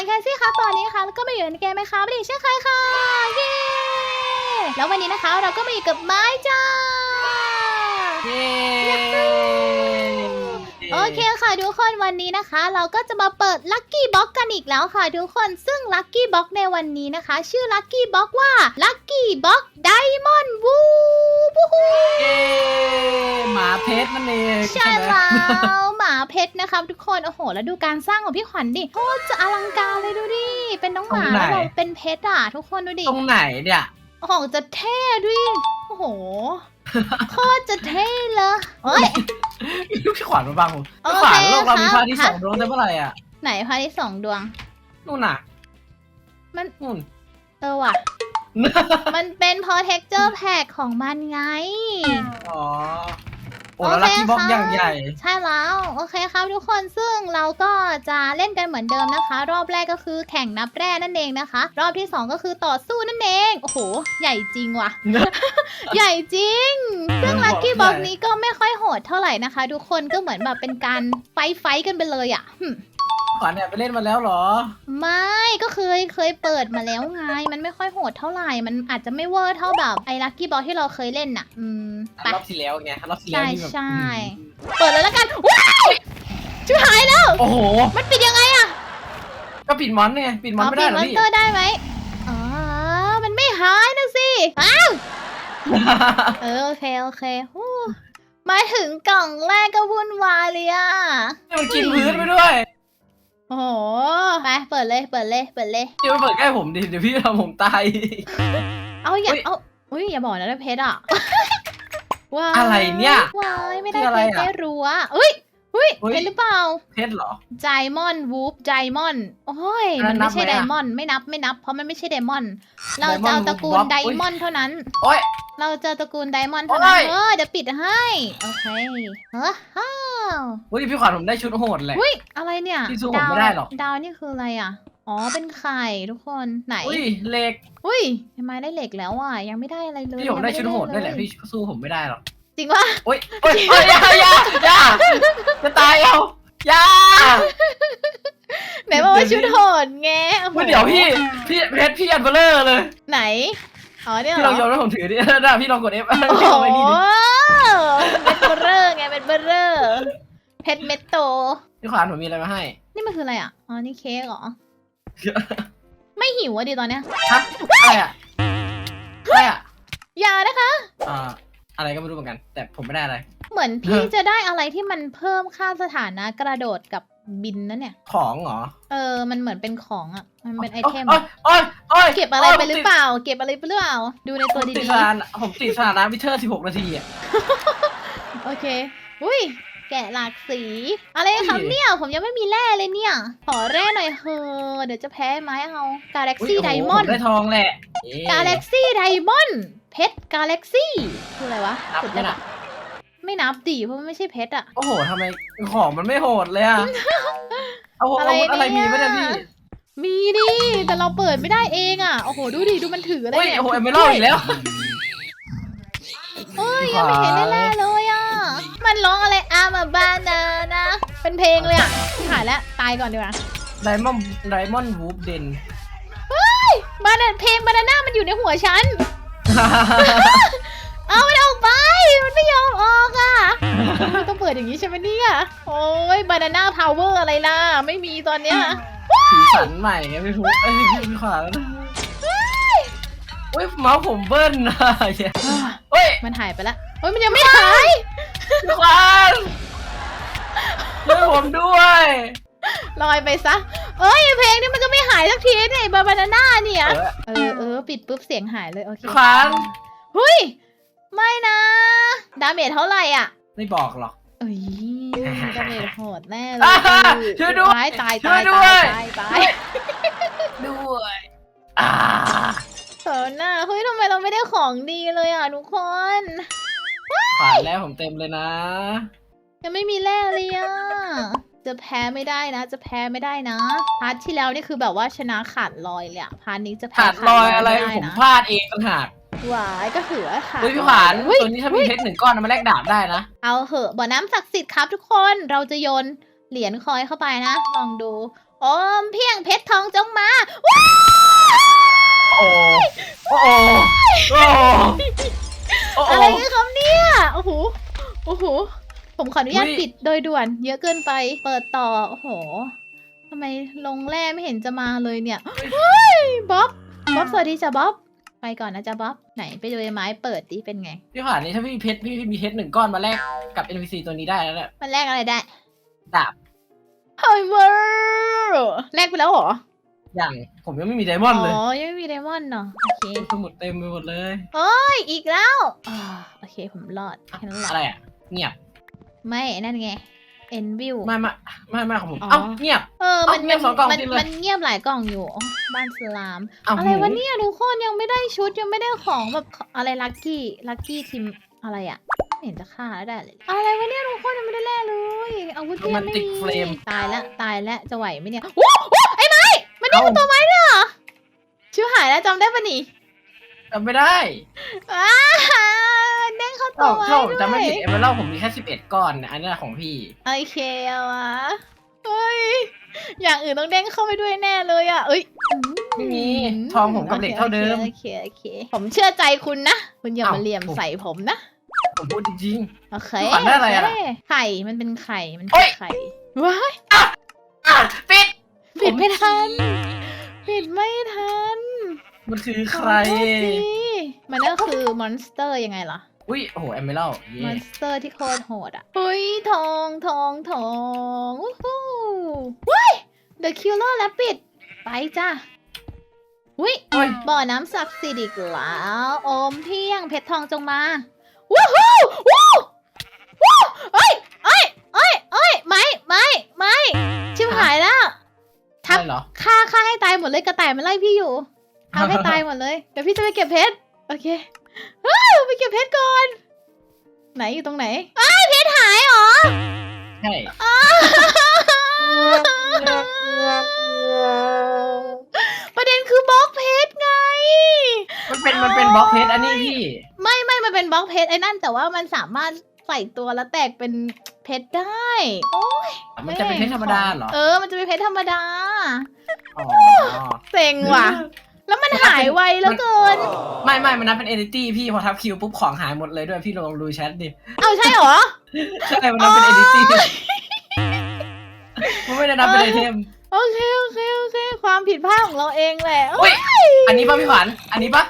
านแคซี่ครับตอนนี้ค่ะแล้วก็มาอยู่ในเกมไหมคะไม่ได้เช่นเคยค่ะเย้แล้ววันนี้นะคะเราก็มาอยู่กับไม้จ้าเย้ โอเคค่ะทุกคนวันนี้นะคะ เราก็จะมาเปิดลัคกี้บ็อกกันอีกแล้วค่ะทุกคนซึ่งลัคกี้บ็อกในวันนี้นะคะ ชื่อลัคกี้บ็อกว่าลัคกี้บ็อกไดมอนด์วูบูฮูเย้หมาเพชรนั่นเองใช่ไหมแล้วหมาเพชรนะคะทุกคนโอ้โห แล้วดูการสร้างของพี่ขวัญดิโคตรจะอลังการเลยดูดิเป็นน้องหมาแล้วเราเป็นเพชรอะทุกคนดูดิตรงไหนเนี่ยโอ้โหจะเท่ด้วยโอ้โห โคตรจะเท่เลยเฮ้ยพี่ขวัญมาบังผมโอพี่เคขวัญโลกเรามีครับพระอาที่สองดวงได้เมื่อไหร่อะไหนพระอาที่สองดวง นู่นน่ะมัน นู่น เออว่ะ มันเป็นเพราะ texture pack ของมันไง อ๋อ โอ้แล้วลักกี้บ็อกอย่างใหญ่ ใช่แล้วโอเคครับทุกคนซึ่งเราก็จะเล่นกันเหมือนเดิมนะคะ รอบแรกก็คือแข่งนับแร่นั่นเองนะคะ รอบที่2ก็คือต่อสู้นั่นเองโอ้โหใหญ่จริงว่ะ ใหญ่จริง ซึ่งบอกลัคกี้บ็อกใหญ่นี้ก็ไม่ค่อยโหดเท่าไหร่นะคะ ทุกคนก็เหมือนแบบเป็นการไฟท์ไฟท์กันไปเลยอะ่ะหึ ขวัญเนี่ยไปเล่นมาแล้วเหรอ ไม่ก็เคยเคยเปิดมาแล้วไง มันไม่ค่อยโหดเท่าไหร่ มันอาจจะไม่เวอร์เท่าแบบไอ้ลัคกี้บอกที่เราเคยเล่นน่ะ อืมไปรอบที่แล้วไงรอบที่แล้วนี่แบบใช่เปิดเลยแล้วกันว้ายชิบหายแล้ว โอ้โห มันปิดยังไงอะก็ปิดมอนไงปิดมอนไม่ได้ปิดมอนเตอร์ได้ไหมอ๋อ มันไม่หายนะสิอ้าวเออโอเคโอเคมาถึงกล่องแรกก็วุ่นวายเลยอะมันกินพื้นไปด้วย โอ้โห ไป เปิดเลย เปิดเลย เปิดเลยเดี๋ยวไปเปิดใกล้ผมดิเดี๋ยวพี่ทำผมตาย เอาอย่าอุ๊ยเอาอุ้ยอย่าบอกนะว่าเพชรอะ ว้ายอะไรเนี่ยว้ายไม่ได้คืออะไรเพชรอะ ได้รัวเอ้ย อุ้ยอุ๊ยเพชรหรือเปล่าเพชรเหรอ ไดมอนด์วูฟไดมอนด์โอ้ย อัมันนนั้นไม่ใช่นัไดบไหมอะมอนด์ไม่นับไม่นับ เพราะมันไม่ใช่ไดมอนด์เราจะ Diamond เอาตระกูล Wolf ไดอุ๊ยมอนด์เท่านั้น โอ้ย เราเจอตระกูลไดมอนด์เท่านั้นโอ้ย เออเดี๋ยวปิดให้โอเคเออฮ้าวอุ้ยพี่ขวัญผมได้ชุดโหดแหละอุ้ยอะไรเนี่ยที่สู้ผมไม่ได้หรอก ดาวนี่คืออะไรอะอ๋อเป็นไข่ทุกคนไหนอุ้ยเหล็กอุ้ยทำไมได้เหล็กแล้วอะยังไม่ได้อะไรเลยพี่ผมได้ชุดโหดงด้วยแหม่ละพี่สู้ผมไม่ได้หรอก จริงปะโอ้ยโอ้ยโอ้ยอย่าอย่าอย่าจะตายเอาอย่าไหนบอกว่าเดี๋ชุยวดพี่โหดไงโอ้โหเฮ้ยเดี๋ยวพี่พี่เพชรพี่อันเบลเลอร์เลยไหนอ๋อเนี่ยพี่เหลรองโยอนให้ผมถือดิน่ะพี่ลองกด F โอ้พี่โหลองไอ้นี่ดิเป็นเบอร์เรอร์ไงเป็นเบอร์เรอร์เพชรเม็ดโต พี่ขวัญผมมีอะไรมาให้ นี่มันคืออะไรอะ อ๋อ นี่เค้กเหรอ ไม่หิวอะดิตอนเนี้ย ฮะอะไรอะอะไรอะอย่านะคะ อ่า อะไรก็ไม่รู้เหมือนกัน แต่ผมไม่ได้อะไร เหมือนพี่จะได้อะไรที่มันเพิ่มค่าสถานะกระโดดกับบินนั่นเนี่ย ของเหรอเออ มันเหมือนเป็นของอะ มันเป็นไอเทมโอ้ยโอ้ยโอ้ยเก็บอะไรไปหรือเปล่า เก็บอะไรไปหรือเปล่า ดูในผตัวมติดดีสถานะผมติดสถานะวิเทอร์16 นาทีอะ ๆ โอเค อุ้ย แกะหลากสี อะไรครับอุ้ยเนี่ย ผมยังไม่มีแร่เลยเนี่ย ขอแร่หน่อยเฮอะเดี๋ยวจะแพ้ไม้เอา กาแล็กอุ๊ยซี่โโหไดมอนผด์ได้ทองแหละเย้กาแล็กซี่ไดมอนด์ เพชรกาแล็กซี่คืออะไรวะนับสุดไหมแล้วน่ะ ไม่นับดิเพราะมันไม่ใช่เพชรอะ โอ้โหทำไมของมันไม่โหดเลยอะเอาอาวุธอะไรมีไหมเนี่ยพี่มีดิแต่เราเปิดไม่ได้เองอะโอ้โหดูดิดูมันถืออะไรโอ้ยเนี่ยโอ้โหเอเมอรัลด์อีกแล้วเฮ้ยยังไม่เห็นแน่ๆเลยอะมันร้องอะไรอามาบานานะเป็นเพลงเลยอะถ่ายแล้วตายก่อนดีกว่าไดมอนด์ไดมอนด์วูฟเดนบานาเพลงบานาน่ามันอยู่ในหัวฉัน เอามันออกไป มันไม่ยอมออกอะต้องเปิดอย่างนี้ใช่ไหมเนี่ย โอ้ยบานาน่าพาวเวอร์อะไรล่ะ ไม่มีตอนเนี้ยสีสันใหม่ไงพี่ฟูเอ้ยพี่พี่ขวาแล้วนะเฮ้ยเมาส์ผมเบิ้ลนะเฮ้ยมันหายไปแล้วเฮ้ยมันยังไม่หายพี่ขวานช่วยผมด้วย ลอยไปซะ เอ้ยเพลงนี้มันก็ไม่หายสักทีเนี่ยบาบานาน่าเนี่ย เออเออเออปิดปุ๊บเสียงหายเลย โอเคพี่ขวานเฮ้ย ไม่นะ ดาเมจเท่าไหร่อะ ไม่บอกหรอกเอ้ยดาเมจโหดแน่เลยอ่าช่วยด้วยตายตายช่ตาวยยด้ตาวยยตายตายด้วยอ่าเออหน้าเฮ้ยทำไมเราไม่ได้ของดีเลยอะทุกคนขวานแล้วผมเต็มเลยนะ ยังไม่มีแร่เลยอะ จะแพ้ไม่ได้นะ จะแพ้ไม่ได้นะ พาร์ทที่แล้วนี่คือแบบว่าชนะขาดลอยเลยอะพาร์ทนี้จะแพ้ขาดลอยอะไรม่ด้ผมนะพลาดเองต่างหากหวายก็ถือว่าขาดเฮ้ยพี่ขวานเฮ้ยตัวนี้ถ้ามีเพชรหนึ่งก้อนเอามาแลกดาบได้นะ เอาเหอะบ่อน้ำศักดิ์สิทธิ์ครับทุกคน เราจะโยนเหรียญคอยเข้าไปนะ ลองดูอมเพียงเพชรทองจงมา โอ้โอ้โอ้โอ้โอ้อะไรกันครับเนี่ย โอ้โห โอ้โห ผมขออนุญาตอุ๊ย ปิดโดยด่วน เยอะเกินไป เปิดต่อ โอ้โหทำไมลงแร่ไม่เห็นจะมาเลยเนี่ย เฮ้ย บ๊อบ บ๊อบ สวัสดีจ้ะบ๊อบ ไปก่อนนะจ๊ะบ๊อบ ไหนไปดูไอ้ไม้เปิดดิเป็นไง พี่ขวานนี่ถ้าพี่มีเพชรพี่มีเพชรหนึ่งก้อนมาแลกกับ NPC ตัวนี้ได้แล้วเนี่ยมันแลกอะไรได้ดาบเฮ้ยเวอร์แลกไปแล้วเหรอ อย่างผมยังไม่มีไดมอนด์เลยอ๋อ ยังไม่มีไดมอนด์เนาะโอเคสมุดเต็มไปหมดเลยเฮ้ยอีกแล้วอ่าโอเคผมรอดแค่นั้นแหละอะไรอะเงียบ ไม่นั่นไงเอ็นวิวไม่ไม่ไม่ไม่ของผมอ๋อเอ้าเงียบเออมันเอ้าเงียบสองกล่องมันจริงเลยมันเงียบหลายกล่องอยู่อ๋อบ้านสลามเอ้าอะไรวะเนี่ยทุกคนยังไม่ได้ชุดยังไม่ได้ของแบบอะไรลัคกี้ลัคกี้ทีมอะไรอะไม่เห็นจะฆ่าแล้วได้เลย อะไรวะเนี่ยทุกคนยังไม่ได้แลกเลยอาวุธโรก็แมยังนไม่ติกมีเฟรมตายแล้วตายแล้วจะไหวไหมเนี่ยว้าวไอ้ไม้มันนี่คือตัวไม้เนี่ยเหรอชื่อหายแล้วจำได้ปะนี่จำไม่ได้อ้า เด้งเข้าตัถ้าวไม้ถ้าผมด้จำไม่วยผิดเอเมอรัลผมมีแค่สิบเอ็ดก้อนนะอันนี้ของพี่ โอเคเอาวะเฮ้ยอย่างอื่นต้องเด้งเข้าไปด้วยแน่เลยอะเอ้ยไม่มีทองผมกับเหล็กเท่าเดิมโอเคโอเคโอเค ผมเชื่อใจคุณนะ คุณอย่าอ้าว มาเหลี่ยมผมใส่ผมนะ ผมพูดจริง โอเคขวัญได้อะไรอะโเคไข่ มันเป็นไข่ มันโอ๊เป็นยไข่ ว้ายๆอะปิด ปิดไม่ทันผมปิดไม่ทันมันคือใคร ขอโทษทีมันก็คือมอนสเตอร์ยังไงล่ะ อุ้ยโอ้โหเอเมอรัลเย่มอนสเตอร์ที่โคตรโหดอะเฮ้ยทองทองทองวู้ฮู้ว้าย The Killer Rabbit ไปจ้ะอุ้ยโอ้ยบ่อน้ำศักดิ์สิทธิ์อีกแล้วอมเพียงเพชรทองจงมาวู้ฮู้วู้วู้เอ้ยเอ้ยเอ้ยเอ้ยไม่ไม่ไม่ชิบหายแล้วทับได้เหรอฆ่าฆ่าให้ตายหมดเลยกระต่ายมันไล่พี่อยู่ทำให้ตายหมดเลยเดี๋ยวพี่จะไปเก็บเพชรโอเคอ้าว ไปเก็บเพชรก่อน ไหนอยู่ตรงไหนอ้ายเพชรหายเหรอใช่ประเด็นคือบล็อกเพชรไง มันเป็นมันเป็นบล็อกเพชรอันนี้พี่ ไม่ไม่มันเป็นบล็อกเพชรไอ้นั่น แต่ว่ามันสามารถใส่ตัวแล้วแตกเป็นเพชรได้ โอ้ยมันจะเป็นเพชรธรรมดาเหรอ เออ มันจะเป็นเพชรธรรมดา อ๋อ เซ็งว่ะ แล้วมันหายไวแล้วเกิน ไม่ไม่มันนับเป็นเอดิตี้พี่พอทับคิวปุ๊บของหายหมดเลยด้วยพี่ลองดูแชทดิ เอาใช่เหรอ ใช่ มันนับเป็นเอดิตี้มันไม่ได้นับเป็นไอเทม โอเคโอเคโอเค ความผิดพลาดของเราเองแหละอุ้ยอันนี้ป่ะพี่ขวัญอันนี้ป่ะ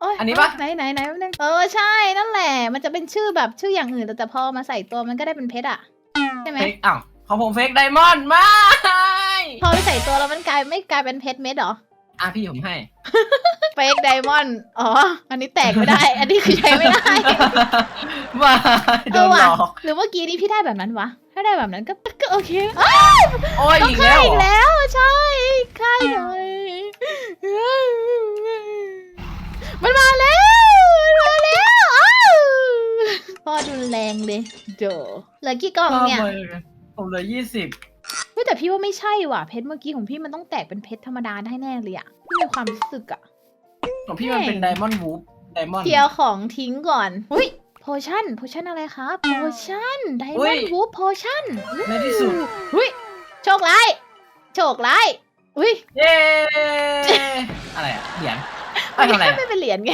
โยอันนี้ปะ ไหนไหนไหนแป๊บนึงเออใช่นั่นแหละ มันจะเป็นชื่อแบบชื่ออย่างอื่นแต่แต่พอมาใส่ตัวมันก็ได้เป็นเพชรอะใช่ไหมเฟกอ้าวของผมเฟกไดมอนด์ไม่ พอไปใส่ตัวแล้วมันกลายไม่กลายเป็นเพชรเม็ดเหรอ อะพี่ผมให้ เฟกไดมอนด์อ๋อ อันนี้แตกไม่ได้ อันนี้คือใช้ไม่ได้มาโดเออนหว่ะลอกหรือเมื่อกี้นี้พี่ได้แบบนั้นวะ ถ้าได้แบบนั้นก็ก็โอเคโอ้ยต้องอีกฆ่าแล้วอีกเหรอแล้วใช่ฆ่าหน่อยมันมาแล้วมันมาแล้วอ้าวพ่อดุนแรงเลยเดี๋ยวเหลือกี่กล่องเนี่ยผมเหลือยี่สิบ เฮ้ยแต่พี่ว่าไม่ใช่ว่ะเพชรเมื่อกี้ของพี่มันต้องแตกเป็นเพชรธรรมดาได้แน่เลยอะพี่มีความรู้สึกอะของพี่มันเป็นไดมอนด์วูฟไดมอนด์ เคลียร์ของทิ้งก่อนอุ้ยโพชั่นโพชั่นอะไรครับโพชั่นไดมอนด์วูฟโพชั่นในที่สุด อุ้ยโชคร้ายโชคร้ายอุ้ยเย้ อะไรอะ เหรียญไปมันทำอะไรแค่อะไม่เป็นเหรียญไง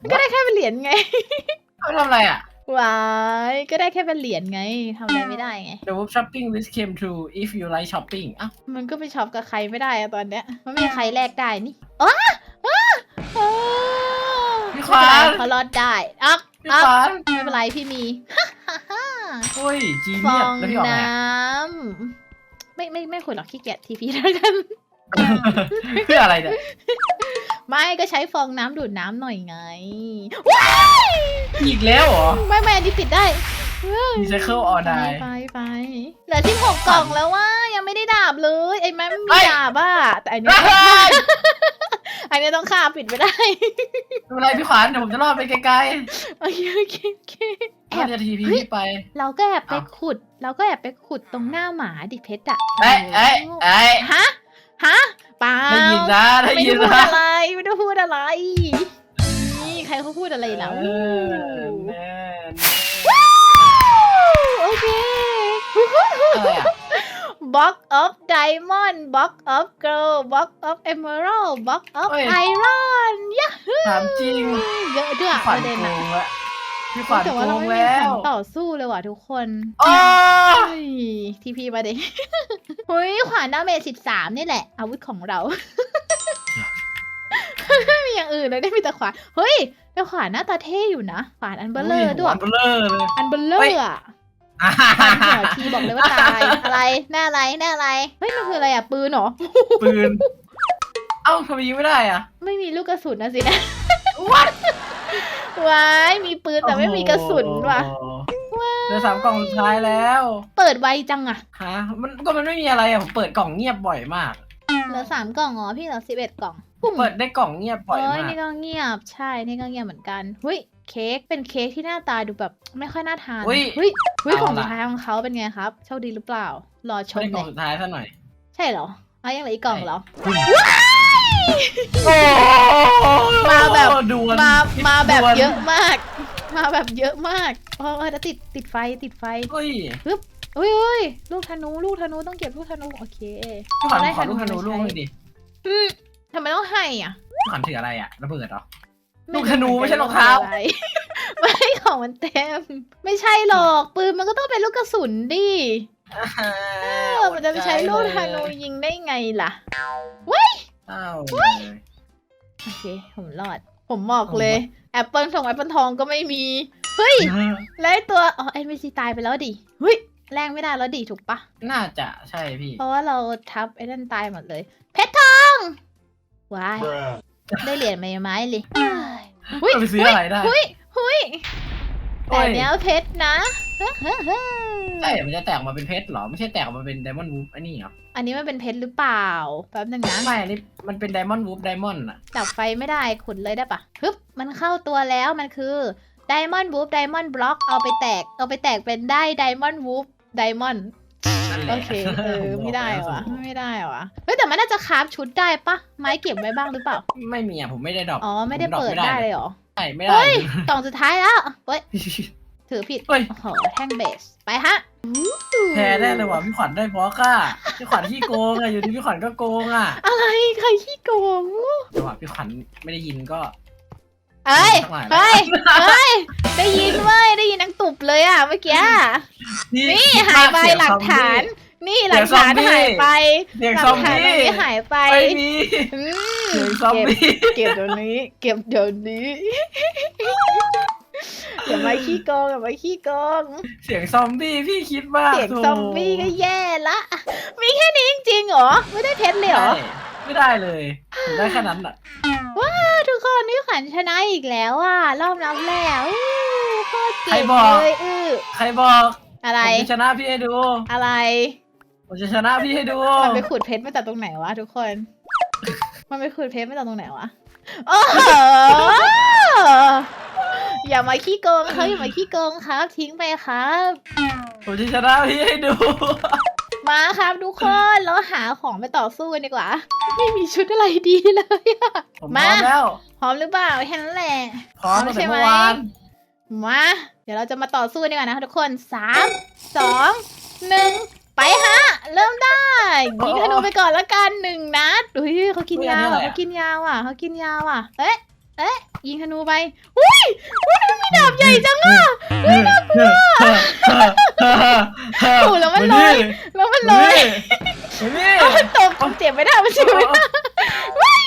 มันก็ได้แค่เป็นเหรียญไงไปทำอะไรอะ วายก็ได้แค่เป็นเหรียญไงทำอะไรไม่ได้ไง The Wolf Shopping List came true if you like shopping อ้าวมันก็ไปช็อปกับใครไม่ได้อะตอนเนี้ยมันไม่มีใครแลกได้นี่อ้าอ้าอ้าพี่ขวานเขารอดได้อักพี่อักขวัญไม่เป็นไรพี่มีโอ้ยจีฟเนีอยสงแล้วพี่ออกไงน้อะำไม่ไม่ไม่ควรหรอกขี้เกียจทีพีแล้วกัน เพื่ออะไรเนี่ยไม่ก็ใช้ฟองน้ำดูดน้ำหน่อยไง อีกแล้วเหรอ ไม่ไม่อันนี้ปิดได้ Recycle or ไป die ไปไปเหลือที่หกกล่องแล้วว่ายังไม่ได้ดาบเลยไอ้แม่ไม่มีเฮ้ยดาบอะแต่อันเนี้ยเฮ้ยอันเนี้ยต้องฆ่าปิดไม่ได้ ไม่เป็นไรพี่ขวัญเดี๋ยวผมจะรอดไปไกลโอเคโอเคโอเคๆแอถ้าบ จะทีพีเฮ้ย พี่ไป เราก็แอบไปอ้าว ขุด เราก็แอบไปขุดตรงหน้าหมาดิเพชรอะเอ้ยเอ้ยเอ้ยฮะฮะเปล่าได้ยินนะได้ไม่ยิได้นพูดนะอะไรไม่ได้พูดอะไรนี่ใครเขาพูดอะไรแล้วเออแน่โอเคอะไรอะ box of diamond box of gold box of emerald box of เฮ้ย iron ยะถามจริงเยอะด้วยพี่ขวัปญระเด็นโกอะงละพี่ขวัญแต่โกว่าเรางไม่มีแล้แผวนต่อสู้เลยว่ะทุกคนอ้าเฮ้ยทีพีมาดิเฮ้ยขวานดาเมจสิบสามนี่แหละ อาวุธของเรา ไม่มีอย่างอื่นเลยได้มีแต่ขวาน เฮ้ยแต่ขวานหน้าตาเท่อยู่นะ ขวานอันเบลเลอร์ด้วย อันเบลเลอร์เลยอันเบลเลอเฮ้ยร์อะฟันหัวทีบอกเลยว่าตาย อะไร หน้าอะไรหน้าอะไร เฮ้ย มันคืออะไรอะปืนเหรอ ปืน เอ้าทำไมยิงไม่ได้อะไม่มีลูกกระสุนนะสินะว้าย มีปืนแต่ไม่มีกระสุนว่ะโอ้โหเหลือสามกล่องสุดท้ายแล้ว เปิดไวจังอะฮะมันก็มันไม่มีอะไรอะผมเปิดกล่องเงียบบ่อยมาก เหลือสามกล่องอ๋อพี่เหลือสิบเอ็ดกล่อง ปุ่มเปิดได้กล่องเงียบบ่อยเอ้ยมากนี่ก็เงียบใช่นี่ก็เงียบเหมือนกันเฮ้ยเค้กเป็นเค้กที่หน้าตาดูแบบไม่ค่อยน่าทานอุ๊ยเฮ้ยเฮ้ยเอาของล่ะ สุดท้ายของเขาเป็นไงครับโชคดีหรือเปล่า รอชไม่มได้กเลล่องยสุดท้ายซะหน่อย ใช่เหรอเอายังเหลืออีกกล่องเหรอโอ้มาแบบ ดวลมามาแบบด่วนเยอะมาก มาแบบเยอะมากเออแล้วติดติดไฟติดไฟเฮ้ยเฮ้ยเฮ้ยลูกธนูลูกธนูต้องเก็บลูกธนูโอเค พี่ขวัญได้ขอลูกธนูธนูลูกใช้หน่อยดิอืม ทำไมต้องให้อะพี่ขวัญถืออะไรอะระเบิดเหรอไลูกธนูไม่ใช่รองเท้าะไไม่ของมันเต็ม ไม่ใช่หรอกปืนมันก็ต้องเป็นลูกกระสุนดิเออมันจะไปใช้ลูกธนูยิงได้ไงล่ะอ้าวโอเค ผมรอด ผมบอกเลยแอปเปิลส่งแอปเปิลทองก็ไม่มี เฮ้ย แล้วไอ้ตัว อ๋อไอ้ไม่ซีตายไปแล้วดิ เฮ้ย แรงไม่ได้แล้วดิ ถูกปะ น่าจะใช่พี่ เพราะว่าเราทับไอ้นั่นตายหมดเลย เพชรทอง ว้าย ได้เหรียญไม้ไม้เลยเฮ้ยเอาไปซื้ออะไรได้เฮ้ยเฮ้ยโอ้แต่ย เนี้ยเพชรนะ ใช่มันจะแตกออกมาเป็นเพชรเหรอ ไม่ใช่แตกออกมาเป็นไดมอนด์วูฟอันนี้เหรอ อันนี้มันเป็นเพชรหรือเปล่า แป๊บนึงนะ ไม่อันนี้มันเป็นไดมอนด์วูฟไดมอนด์อะ ดับไฟไม่ได้ขุดเลยได้ปะฮึบมันเข้าตัวแล้วมันคือไดมอนด์วูฟไดมอนด์บล็อกเอาไปแตก เอาไปแตกเป็นได้ไดมอนด์วูฟไดมอนด์นั่นแห โอละเคเออไม่ได้ผมบอกว่ะแล้วไม่ได้ว่ะเฮ้ยแต่มันน่าจะคราฟชุดได้ปะไม้เก็บไว้บ้างหรือเปล่า ไม่มีอะผมไม่ได้ดรอปอ๋อไม่ได้ผเปิดได้เลยเหรอใช่ไม่ได้เฮ้ยกล่องสุดท้ายแล้วเฮ้ยถือผิดเฮ้ยโอ้โหแท่งเบสไปฮะแพ้ได้เลยว่ะพี่ขวัญได้เพราะค่ะพี่ขวัญขี้โกงอะอยู่ที่พี่ขวัญก็โกงอะ อะไรใครขี้โกงจังหวะพี่ขวัญไม่ได้ยินก็ เอ้ยสักหน่อยนะเฮ้ยเฮ้ย ได้ยินเว้ย ได้ยินนังตุบเลยอะเมื่อกี้ นี่หายไปหลักฐาน นี่หลักฐานหายไป เสียงหลัซอมฐานตรงบี้นี้หายไปไม่มีอืมเสียงซอมเก็บ บี้เก็บเดี๋ยวนี้ เก็บเดี๋ยวนี้ อย่ามาขี้โกงอย่ามาขี้โกงเสียงซอมบี้พี่คิดว่าเสียงซอมบี้ก็แย่ละ มีแค่นี้จริงๆเหรอ ไม่ได้เพชรเลยเหรอ ใช่ไม่ได้เลยผมได้แค่นั้นอะ ทุกคนนี่ขันชนะอีกแล้วอะรอบนับแล้วอู้โคตรใครเก่งบอก เลยอือใครบอกอะไร ผมจะชนะพี่ให้ดู อะไรผมจะชนะพี่ให้ดู มันไปขุดเพชรมาจากตรงไหนวะทุกคน มันไปขุดเพชรมาจากตรงไหนวะโอ้โหอย่ามาขี้โกงเขาอย่ามาขี้โกงครับ ทิ้งไปครับ ผมจะชนะพี่ให้ดู มาครับทุกคนเราหาของไปต่อสู้กันดีกว่า ไม่มีชุดอะไรดีเลยอะผมพร้อมมาแล้วพร้อมหรือเปล่าแค่นั้นแหละพร้อมตั้งแต่เมื่อวานมาเดี๋ยวเราจะมาต่อสู้ดีกว่านะคะทุกคนสามสองหนึ่งไปฮะ เริ่มได้ยิงธนูไปก่อนละกันหนึ่งนัดอุ้ยเขากินยาวอะเขากินยาวอะเขากินยาวอะเอ๊ะเอ๊ะยิงธนูไปอุ้ยอุ้ย มันมีดาบใหญ่จังอะโอ้แล้วมันลอยแล้วมันเลเลยยนี่เอามันตกมันเจ็บไม่ได้มันเจ็บไม่ได้อุ้ย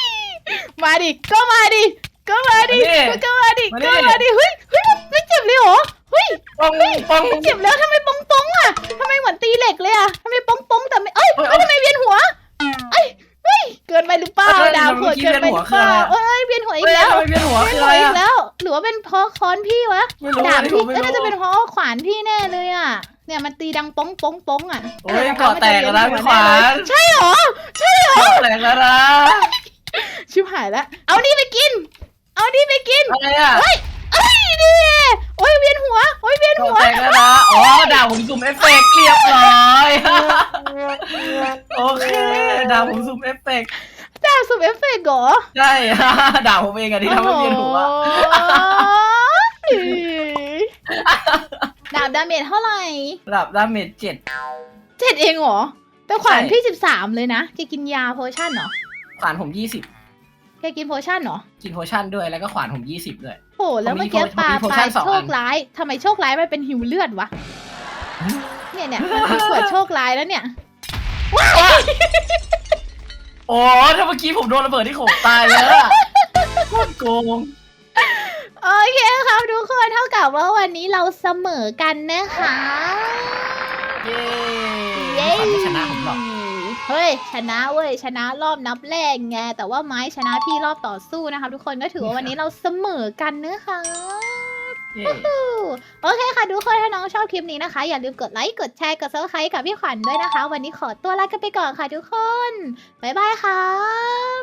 มาดิก็มาดิก็มาดิก็มาดิก็มาดิเฮ้ยเฮ้ยมันไม่เจ็บเลยเหรอเฮ้ยปองปองเจ็บแล้วทำไมปองปองอะทำไมเหมือนตีเหล็กเลยอะทำไมปองปองแต่ไม่เอ้ยเอ้ยเอ้ยทำไมเวียนหัวเอ้ยเฮ้ยเกินไปหรือเปล่าเอ้ยดาวทำไมโหดเมื่อกี้เกินไปหรือเปล่าเวียนหัวคืออะไรอะเอ้ยเวียนหัวอีกเฮ้ยแล้วทำไมเวียนหัวเวียนคือหัอะวไรอีอะกแล้ว หรือว่าเป็นเพราะค้อนพี่วะไม่รู้ดาบไม่พี่รู้ไม่เอ้ยน่าจะรู้เป็นเพราะขวานพี่แน่เลยอะ เนี่ยมันตีดังป้องป้องป้องอะโอ้ยก่อแตกแล้วนะพี่ขวานใช่เหรอใช่เหรอก่อแตกแล้วนะชิบหายแล้วเอานี่ไปกิน เอานี่ไปกิน อะไรอะเอ้ยเอ้ยดิโอ้ยเวียนหัว โอ้ยเวียนก่อหัว แตกแล้วนะอ๋อดาวผมสุ่มเอฟเฟกต์เรียบร้อย โอเคดาวผมสุ่มเอฟเฟกต์ ดาบสุดเอฟเฟกต์เหรอใช่ดาวผมเองอะที่ทำให้เวียนหัวโอ้ยดาบดาเมจเท่าไหร่ระดับดาเมจเจ็ด เจ็ดเองเหรอแต่แต่ขวานใช่ พี่สิบสามเลยนะแกกินยาโพชั่นเหรอขวานผมยี่สิบแกกินโพชั่นเหรอกินโพชั่นด้วยแล้วก็ขวานผมยี่สิบด้วย โอ้แล้วผมมีเมื่อกี้โพปลาผมมีโพปชั่ลานสองโชอัคนร้ายทำไมโชคร้ายมันเป็นหิวเลือดวะเนี่ยเนี่ยมันมีขวดโชคร้ายแล้วเนี่ยโอ้ถ้าเมื่อกี้ผมโดนระเบิดที่โขกตายแล้วอะโคตรโกง โอเคครับทุกคนเท่ากับว่าวันนี้เราเสมอกันนะคะ เย้พี่ขวัญไม่ชนะผมหรอก เฮ้ย ชนะเว้ย ชนะรอบนับแรกไง แต่ว่าไม้ชนะพี่รอบต่อสู้นะคะ ทุกคนก็ถือว่าวันนี้เราเสมอกันนะคะ เย้โอเคค่ะทุกคนถ้าน้องชอบคลิปนี้นะคะ อย่าลืมกดไลค์กดแชร์กดซับสไครต์กับพี่ขวัญด้วยนะคะ วันนี้ขอตัวลากันไปก่อนค่ะทุกคนบ๊ายบายค่ะ